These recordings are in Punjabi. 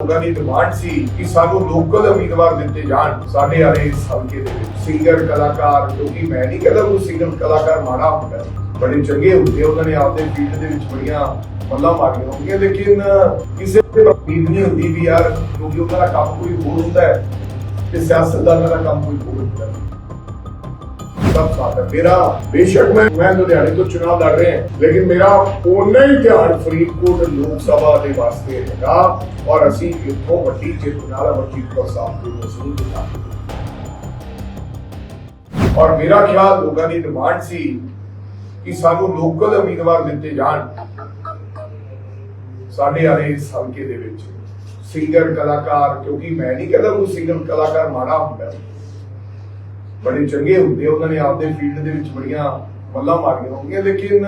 ਲੋਕਾਂ ਦੀ ਡਿਮਾਂਡ ਸੀ ਕਿ ਸਾਨੂੰ ਲੋਕਲ ਉਮੀਦਵਾਰ ਦਿੱਤੇ ਜਾਣ। ਸਾਡੇ ਵਾਲੇ ਹਲਕੇ ਦੇ ਵਿੱਚ ਸਿੰਗਰ ਕਲਾਕਾਰ, ਕਿਉਂਕਿ ਮੈਂ ਨਹੀਂ ਕਹਿੰਦਾ ਕੋਈ ਸਿੰਗਰ ਕਲਾਕਾਰ ਮਾੜਾ ਹੁੰਦਾ। ਬੜੇ ਚੰਗੇ ਹੁੰਦੇ, ਉਹਨਾਂ ਨੇ ਆਪਦੇ ਫੀਲਡ ਦੇ ਵਿੱਚ ਬੜੀਆਂ ਮੱਲਾਂ ਮਾਰੀਆਂ ਹੁੰਦੀਆਂ ਲੇਕਿਨ ਕਿਸੇ ਤੇ ਉਮੀਦ ਨਹੀਂ ਹੁੰਦੀ ਵੀ ਯਾਰ ਕਿਉਂਕਿ ਉਹਨਾਂ ਦਾ ਕੰਮ ਕੋਈ ਹੋਰ ਹੁੰਦਾ ਹੈ ਤੇ ਸਿਆਸਤਦਾਨਾਂ ਦਾ ਕੰਮ ਕੋਈ ਹੋਰ ਹੁੰਦਾ। ਹੈ ਸਭ ਸਾਥ ਹੈ। ਮੇਰਾ ਬੇਸ਼ੱਕ ਮੈਂ ਮੈਂ ਲੁਧਿਆਣੇ ਤੋਂ ਚੁਣਾਵ ਲੜ ਰਿਹਾ ਹਾਂ, ਲੇਕਿਨ ਮੇਰਾ ਓਨਾ ਹੀ ਧਿਆਨ ਫਰੀਦਕੋਟ ਲੋਕ ਸਭਾ ਦੇ ਵਾਸਤੇ ਹੈਗਾ ਔਰ ਅਸੀਂ ਇੱਥੋਂ ਵੱਡੀ ਜਿੱਤ ਨਾਲ ਅਮਰਜੀਤ ਕੌਰ ਸਾਹਿਬ ਨੂੰ ਮਸੂਲ ਦਿਖਾਵਾਂਗੇ ਔਰ ਮੇਰਾ ਖਿਆਲ ਲੋਕਾਂ ਦੀ ਡਿਮਾਂਡ ਸੀ ਕਿ ਸਾਨੂੰ ਲੋਕਲ ਉਮੀਦਵਾਰ ਦਿੱਤੇ ਜਾਣ। ਸਾਡੇ ਵਾਲੇ ਹਲਕੇ ਦੇ ਵਿੱਚ ਸਿੰਗਰ ਕਲਾਕਾਰ, ਕਿਉਂਕਿ ਮੈਂ ਨਹੀਂ ਕਹਿੰਦਾ ਕੋਈ ਸਿੰਗਰ ਕਲਾਕਾਰ ਮਾੜਾ ਹੁੰਦਾ। ਬੜੇ ਚੰਗੇ ਹੁੰਦੇ ਉਹਨਾਂ ਨੇ ਆਪਦੇ ਫੀਲਡ ਦੇ ਵਿੱਚ ਬੜੀਆਂ ਮੱਲਾਂ ਮਾਰੀਆਂ ਹੁੰਦੀਆਂ ਲੇਕਿਨ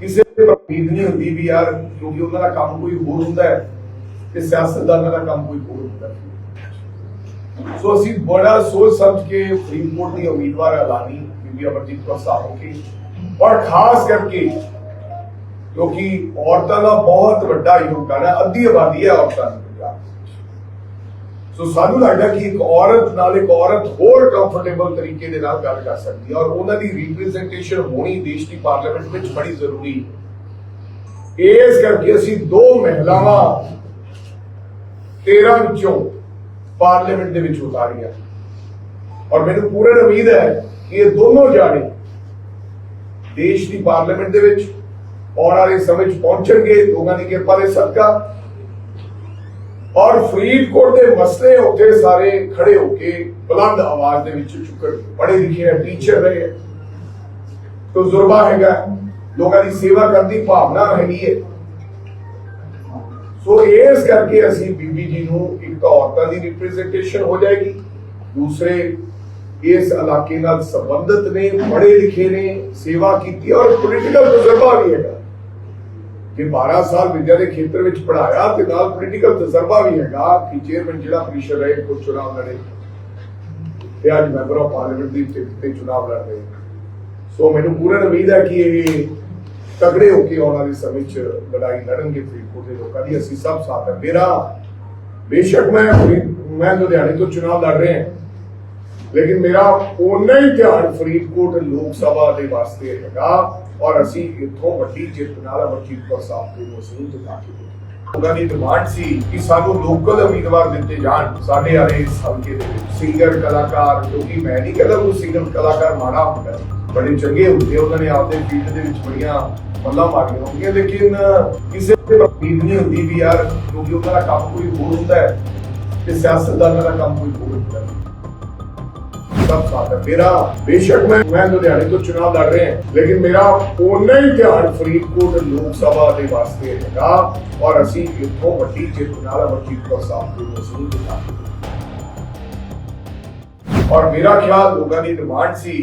ਕਿਸੇ ਤੇ ਉਮੀਦ ਨਹੀਂ ਹੁੰਦੀ ਵੀ ਯਾਰ ਕਿਉਂਕਿ ਉਹਨਾਂ ਦਾ ਕੰਮ ਕੋਈ ਹੋਰ ਹੁੰਦਾ ਹੈ ਤੇ ਸਿਆਸਤਦਾਨਾਂ ਦਾ ਕੰਮ ਕੋਈ ਹੋਰ ਹੁੰਦਾ ਹੈ। ਸੋ ਅਸੀਂ ਬੜਾ ਸੋਚ ਸਮਝ ਕੇ ਫਰੀਦਕੋਟ ਦੀ ਉਮੀਦਵਾਰ ਐਲਾਨੀ ਬੀਬੀ ਅਮਰਜੀਤ ਕੌਰ ਸਾਹਿਬ ਕੀ। ਔਰ ਖਾਸ ਕਰਕੇ ਕਿਉਂਕਿ ਔਰਤਾਂ ਦਾ ਬਹੁਤ ਵੱਡਾ ਯੋਗਦਾਨ ਹੈ, ਅੱਧੀ ਆਬਾਦੀ ਹੈ ਔਰਤਾਂ ਦੀ। ਸੋ ਸਾਨੂੰ ਲੱਗਦਾ ਕਿ ਇੱਕ ਔਰਤ ਨਾਲ ਇੱਕ ਔਰਤ ਹੋਰ ਕੰਫਰਟੇਬਲ ਤਰੀਕੇ ਦੇ ਨਾਲ ਗੱਲ ਕਰ ਸਕਦੀ ਹੈ ਔਰ ਉਹਨਾਂ ਦੀ ਰਿਪਰੈਜ਼ੈਂਟੇਸ਼ਨ ਹੋਣੀ ਦੇਸ਼ ਦੀ ਪਾਰਲੀਮੈਂਟ ਵਿੱਚ ਬੜੀ ਜ਼ਰੂਰੀ ਹੈ। ਇਸ ਕਰਕੇ ਅਸੀਂ ਦੋ ਮਹਿਲਾਵਾਂ 13 ਵਿੱਚੋਂ ਪਾਰਲੀਮੈਂਟ ਦੇ ਵਿੱਚ ਉਤਾਰੀਆਂ। ਔਰ ਮੈਨੂੰ ਪੂਰਨ ਉਮੀਦ ਹੈ ਕਿ ਇਹ ਦੋਨੋਂ ਜਾਣੇ ਦੇਸ਼ ਦੀ ਪਾਰਲੀਮੈਂਟ ਦੇ ਵਿੱਚ ਆਉਣ ਵਾਲੇ ਸਮੇਂ 'ਚ ਪਹੁੰਚਣਗੇ। ਲੋਕਾਂ ਦੀ ਕਿਰਪਾ ਦੇ ਸਦਕਾ ਔਰ ਫਰੀਦਕੋਟ ਦੇ ਮਸਲੇ ਉੱਥੇ ਸਾਰੇ ਖੜੇ ਹੋ ਕੇ ਬੁਲੰਦ ਆਵਾਜ਼ ਦੇ ਵਿੱਚ ਚੁੱਕਣ ਪੜ੍ਹੇ ਲਿਖੇ ਹੈ ਟੀਚਰ ਰਹੇ ਹੈ ਤਜਰਬਾ ਹੈਗਾ, ਲੋਕਾਂ ਦੀ ਸੇਵਾ ਕਰਨ ਦੀ ਭਾਵਨਾ ਹੈਗੀ ਹੈ। ਸੋ ਇਸ ਕਰਕੇ ਅਸੀਂ ਬੀਬੀ ਜੀ ਨੂੰ ਇੱਕ ਤਾਂ ਔਰਤਾਂ ਦੀ ਰਿਪਰੈਜ਼ੈਂਟੇਸ਼ਨ ਹੋ ਜਾਏਗੀ, ਦੂਸਰੇ ਇਸ ਇਲਾਕੇ ਨਾਲ ਸੰਬੰਧਿਤ ਨੇ, ਪੜ੍ਹੇ ਲਿਖੇ ਨੇ, ਸੇਵਾ ਕੀਤੀ ਔਰ ਪੋਲੀਟੀਕਲ ਤਜਰਬਾ ਵੀ ਹੈਗਾ। ਕਿ 12 ਸਾਲ ਵਿਦਿਆ ਦੇ ਖੇਤਰ ਵਿੱਚ ਪੜਾਇਆ ਤੇ ਨਾਲ ਪੋਲੀਟੀਕਲ ਤਜਰਬਾ ਵੀ ਹੈਗਾ ਕਿ ਚੇਅਰਮੈਨ ਜ਼ਿਲ੍ਹਾ ਪ੍ਰੀਸ਼ਦ ਰਹੇ ਕੋ ਚੁਣਾਵ ਲੜੇ। ਤੇ ਅੱਜ ਮੈਂਬਰ ਆਫ ਪਾਰਲੀਮੈਂਟ ਦੀ ਟਿਕਟ ਤੇ ਚੁਣਾਵ ਲੜ ਰਹੇ। ਸੋ ਮੈਨੂੰ ਪੂਰਨ ਉਮੀਦ ਹੈ ਕਿ ਇਹ ਤਗੜੇ ਹੋ ਕੇ ਆਉਣ ਵਾਲੇ ਸਮੇਂ 'ਚ ਲੜਾਈ ਲੜਨਗੇ ਫਰੀਦਕੋਟ ਦੇ ਲੋਕਾਂ ਦੀ। ਅਸੀਂ ਸਭ ਸਾਥ ਹੈ। ਮੇਰਾ ਬੇਸ਼ੱਕ ਮੈਂ ਮੈਂ ਲੁਧਿਆਣੇ ਤੋਂ ਚੁਣਾਵ ਲੜ ਰਿਹਾ ਹਾਂ। ਲੇਕਿਨ ਮੇਰਾ ਓਨਾ ਹੀ ਧਿਆਨ ਫਰੀਦਕੋਟ ਲੋਕ ਸਭਾ ਦੇ ਵਾਸਤੇ ਹੈਗਾ ਔਰ ਅਸੀਂ ਇੱਥੋਂ ਵੱਡੀ ਜਿੱਤ ਨਾਲ ਅਮਰਜੀਤ ਕੌਰ ਸਾਹਿਬ ਨੂੰ ਮਸੂਲ ਦਿਖਾਵਾਂਗੇ ਲੋਕਾਂ ਦੀ ਡਿਮਾਂਡ ਸੀ ਕਿ ਸਾਨੂੰ ਲੋਕਲ ਉਮੀਦਵਾਰ ਦਿੱਤੇ ਜਾਣ। ਸਾਡੇ ਵਾਲੇ ਹਲਕੇ ਦੇ ਸਿੰਗਰ ਕਲਾਕਾਰ, ਕਿਉਂਕਿ ਮੈਂ ਨਹੀਂ ਕਹਿੰਦਾ ਕੋਈ ਸਿੰਗਰ ਕਲਾਕਾਰ ਮਾੜਾ ਹੁੰਦਾ। ਬੜੇ ਚੰਗੇ ਹੁੰਦੇ ਉਹਨਾਂ ਨੇ ਆਪਦੇ ਫੀਲਡ ਦੇ ਵਿੱਚ ਬੜੀਆਂ ਮੱਲਾਂ ਮਾਰੀਆਂ ਹੁੰਦੀਆਂ ਲੇਕਿਨ ਕਿਸੇ ਤੇ ਉਮੀਦ ਨਹੀਂ ਹੁੰਦੀ ਵੀ ਯਾਰ ਕਿਉਂਕਿ ਉਹਨਾਂ ਦਾ ਕੰਮ ਕੋਈ ਹੋਰ ਹੁੰਦਾ ਹੈ ਤੇ ਸਿਆਸਤਦਾਨਾਂ ਦਾ ਕੰਮ ਕੋਈ ਹੋਰ ਹੁੰਦਾ ਹੈ। ਸਭ ਸਾਥ ਹੈ। ਮੇਰਾ ਬੇਸ਼ੱਕ ਮੈਂ ਮੈਂ ਲੁਧਿਆਣੇ ਤੋਂ ਚੁਣਾਵ ਲੜ ਰਿਹਾ ਹਾਂ, ਲੇਕਿਨ ਮੇਰਾ ਓਨਾ ਹੀ ਧਿਆਨ ਫਰੀਦਕੋਟ ਲੋਕ ਸਭਾ ਦੇ ਵਾਸਤੇ ਹੈਗਾ ਔਰ ਅਸੀਂ ਇੱਥੋਂ ਵੱਡੀ ਜਿੱਤ ਨਾਲ ਅਮਰਜੀਤ ਕੌਰ ਸਾਹਿਬ ਨੂੰ ਮਸੂਲ ਦਿਖਾਵਾਂਗੇ। ਔਰ ਮੇਰਾ ਖਿਆਲ ਲੋਕਾਂ ਦੀ ਡਿਮਾਂਡ ਸੀ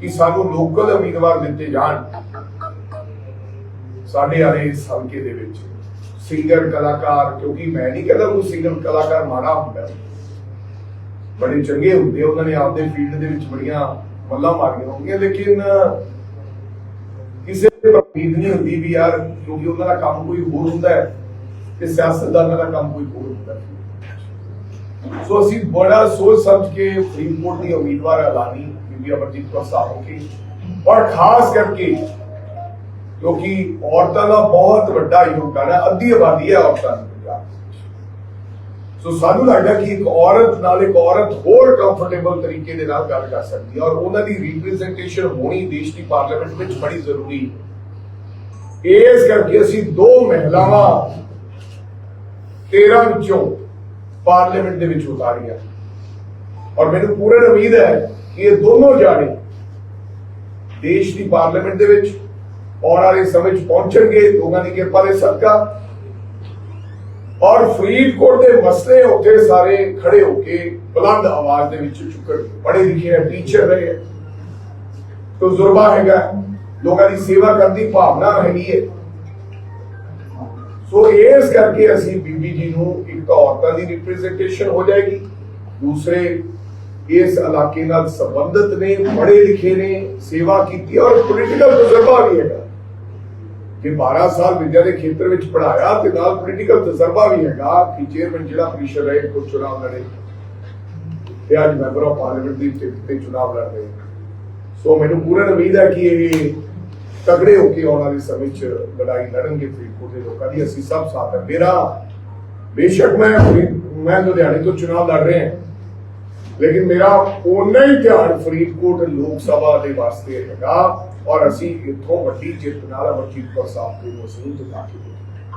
ਕਿ ਸਾਨੂੰ ਲੋਕਲ ਉਮੀਦਵਾਰ ਦਿੱਤੇ ਜਾਣ। ਸਾਡੇ ਵਾਲੇ ਇਸ ਹਲਕੇ ਦੇ ਵਿੱਚ ਸਿੰਗਰ ਕਲਾਕਾਰ, ਕਿਉਂਕਿ ਮੈਂ ਨਹੀਂ ਕਹਿੰਦਾ ਕੋਈ ਸਿੰਗਰ ਕਲਾਕਾਰ ਮਾੜਾ ਹੁੰਦਾ। ਬੜੇ ਚੰਗੇ ਹੁੰਦੇ ਉਹਨਾਂ ਨੇ ਆਪਦੇ ਫੀਲਡ ਦੇ ਵਿੱਚ ਬੜੀਆਂ ਮੱਲਾਂ ਮਾਰੀਆਂ ਹੁੰਦੀਆਂ ਲੇਕਿਨ ਕਿਸੇ ਉਮੀਦ ਨਹੀਂ ਹੁੰਦੀ ਵੀ ਯਾਰ ਕਿਉਂਕਿ ਉਹਨਾਂ ਦਾ ਕੰਮ ਕੋਈ ਹੋਰ ਹੁੰਦਾ ਹੈ ਤੇ ਸਿਆਸਤਦਾਨਾਂ ਦਾ ਕੰਮ ਕੋਈ ਹੋਰ ਹੁੰਦਾ ਹੈ। ਸੋ ਅਸੀਂ ਬੜਾ ਸੋਚ ਸਮਝ ਕੇ ਫਰੀਦਕੋਟ ਦੀ ਉਮੀਦਵਾਰ ਐਲਾਨੀ ਬੀਬੀ ਅਮਰਜੀਤ ਕੌਰ ਸਾਹਿਬ ਕੇ। ਔਰ ਖਾਸ ਕਰਕੇ ਕਿਉਂਕਿ ਔਰਤਾਂ ਦਾ ਬਹੁਤ ਵੱਡਾ ਯੋਗਦਾਨ ਹੈ, ਅੱਧੀ ਆਬਾਦੀ ਹੈ ਔਰਤਾਂ ਦੀ ਪੰਜਾਬ ਸੋ ਸਾਨੂੰ ਲੱਗਦਾ ਕਿ ਇੱਕ ਔਰਤ ਨਾਲ ਇੱਕ ਔਰਤ ਹੋਰ ਕੰਫਰਟੇਬਲ ਤਰੀਕੇ ਦੇ ਨਾਲ ਗੱਲ ਕਰ ਸਕਦੀ ਹੈ ਔਰ ਉਹਨਾਂ ਦੀ ਰਿਪਰੈਜ਼ੈਂਟੇਸ਼ਨ ਹੋਣੀ ਦੇਸ਼ ਦੀ ਪਾਰਲੀਮੈਂਟ ਵਿੱਚ ਬੜੀ ਜ਼ਰੂਰੀ ਹੈ। ਇਸ ਕਰਕੇ ਅਸੀਂ ਦੋ ਮਹਿਲਾਵਾਂ 13 ਵਿੱਚੋਂ ਪਾਰਲੀਮੈਂਟ ਦੇ ਵਿੱਚ ਉਤਾਰੀਆਂ। ਔਰ ਮੈਨੂੰ ਪੂਰਨ ਉਮੀਦ ਹੈ ਕਿ ਇਹ ਦੋਨੋਂ ਜਾਣੇ ਦੇਸ਼ ਦੀ ਪਾਰਲੀਮੈਂਟ ਦੇ ਵਿੱਚ ਆਉਣ ਵਾਲੇ ਸਮੇਂ 'ਚ ਪਹੁੰਚਣਗੇ। ਲੋਕਾਂ ਦੀ ਕਿਰਪਾ ਦੇ ਸਦਕਾ ਔਰ ਫਰੀਦਕੋਟ ਦੇ ਮਸਲੇ ਉੱਥੇ ਸਾਰੇ ਖੜੇ ਹੋ ਕੇ ਬੁਲੰਦ ਆਵਾਜ਼ ਦੇ ਵਿੱਚ ਚੁੱਕਣ ਪੜ੍ਹੇ ਲਿਖੇ ਹੈ ਟੀਚਰ ਰਹੇ ਹੈ ਤਜਰਬਾ ਹੈਗਾ? ਲੋਕਾਂ ਦੀ ਸੇਵਾ ਕਰਨ ਦੀ ਭਾਵਨਾ ਹੈਗੀ ਹੈ। ਸੋ ਇਸ ਕਰਕੇ ਅਸੀਂ ਬੀਬੀ ਜੀ ਨੂੰ ਇੱਕ ਤਾਂ ਔਰਤਾਂ ਦੀ ਰਿਪਰੈਜ਼ੈਂਟੇਸ਼ਨ ਹੋ ਜਾਏਗੀ, ਦੂਸਰੇ ਇਸ ਇਲਾਕੇ ਨਾਲ ਸੰਬੰਧਿਤ ਨੇ ਪੜੇ ਲਿਖੇ ਨੇ, ਸੇਵਾ ਕੀਤੀ ਔਰ ਪੋਲੀਟੀਕਲ ਤਜਰਬਾ ਵੀ ਹੈਗਾ। ਜੇ 12 ਸਾਲ ਵਿਦਿਆ ਦੇ ਖੇਤਰ ਵਿੱਚ ਪੜਾਇਆ ਤੇ ਨਾਲ ਪੋਲੀਟੀਕਲ ਤਜਰਬਾ ਵੀ ਹੈਗਾ ਕਿ ਚੇਅਰਮੈਨ ਜ਼ਿਲ੍ਹਾ ਪ੍ਰੀਸ਼ਦ ਰਹੇ ਕੋ ਚੁਣਾਵ ਲੜੇ। ਤੇ ਅੱਜ ਮੈਂਬਰ ਆਫ ਪਾਰਲੀਮੈਂਟ ਦੀ ਟਿਕਟ ਤੇ ਚੁਣਾਵ ਲੜ ਰਹੇ। ਸੋ ਮੈਨੂੰ ਪੂਰਨ ਉਮੀਦ ਹੈ ਕਿ ਇਹ ਤਗੜੇ ਹੋ ਕੇ ਆਉਣ ਵਾਲੇ ਸਮੇਂ 'ਚ ਲੜਾਈ ਲੜਨਗੇ ਫਰੀਦਕੋਟ ਦੇ ਲੋਕਾਂ ਦੀ। ਅਸੀਂ ਸਭ ਸਾਥ ਹੈ। ਮੇਰਾ ਬੇਸ਼ੱਕ ਮੈਂ ਮੈਂ ਲੁਧਿਆਣੇ ਤੋਂ ਚੁਣਾਵ ਲੜ ਰਿਹਾ ਹਾਂ। ਲੇਕਿਨ ਮੇਰਾ ਓਨਾ ਹੀ ਧਿਆਨ ਫਰੀਦਕੋਟ ਲੋਕ ਸਭਾ ਦੇ ਵਾਸਤੇ ਹੈਗਾ ਔਰ ਅਸੀਂ ਇੱਥੋਂ ਵੱਡੀ ਜਿੱਤ ਨਾਲ ਅਮਰਜੀਤ ਕੌਰ ਸਾਹਿਬ ਦੇ ਨੂੰ ਅਸੀਂ ਜਿਤਾ ਕੇ